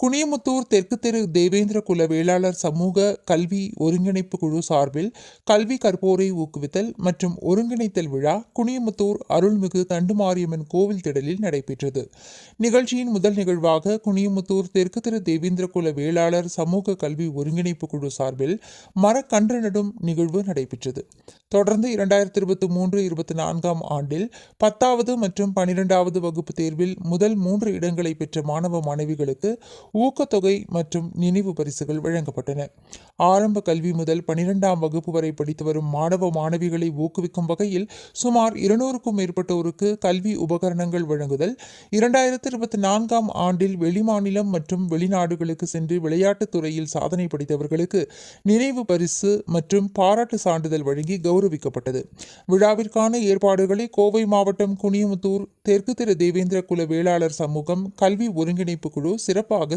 குனியமுத்தூர் தெற்கு தெரு தேவேந்திர குல வேளாளர் சமூக கல்வி ஒருங்கிணைப்பு குழு சார்பில் கல்வி கற்போரை ஊக்குவித்தல் மற்றும் ஒருங்கிணைத்தல் விழா குனியமுத்தூர் அருள்மிகு தண்டுமாரியம்மன் கோவில் திடலில் நடைபெற்றது. நிகழ்ச்சியின் முதல் நிகழ்வாக குனியமுத்தூர் தெற்கு தெரு தேவேந்திர குல வேளாளர் சமூக கல்வி ஒருங்கிணைப்பு குழு சார்பில் மரக்கன்று நடும் நிகழ்வு நடைபெற்றது. தொடர்ந்து இரண்டாயிரத்தி இருபத்தி மூன்று இருபத்தி நான்காம் ஆண்டில் பத்தாவது மற்றும் பனிரெண்டாவது வகுப்பு தேர்வில் முதல் மூன்று இடங்களை பெற்ற மாணவ மாணவிகளுக்கு ஊக்கத்தொகை மற்றும் நினைவு பரிசுகள் வழங்கப்பட்டன. ஆரம்ப கல்வி முதல் பனிரெண்டாம் வகுப்பு வரை படித்து வரும் மாணவ மாணவிகளை ஊக்குவிக்கும் வகையில் சுமார் இருநூறுக்கும் மேற்பட்டோருக்கு கல்வி உபகரணங்கள் வழங்குதல் இரண்டாயிரத்தி இருபத்தி நான்காம் ஆண்டில் வெளிமாநிலம் மற்றும் வெளிநாடுகளுக்கு சென்று விளையாட்டுத் துறையில் சாதனை படைத்தவர்களுக்கு நினைவு பரிசு மற்றும் பாராட்டு சான்றிதழ் வழங்கி கௌரவிக்கப்பட்டது. விழாவிற்கான ஏற்பாடுகளை கோவை மாவட்டம் குனியமுத்தூர் தெற்கு திரு தேவேந்திர குல வேளாளர் சமூகம் கல்வி ஒருங்கிணைப்பு குழு சிறப்பாக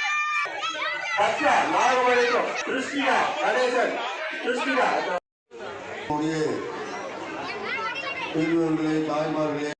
பெரியவர்களே தாய்மார்களே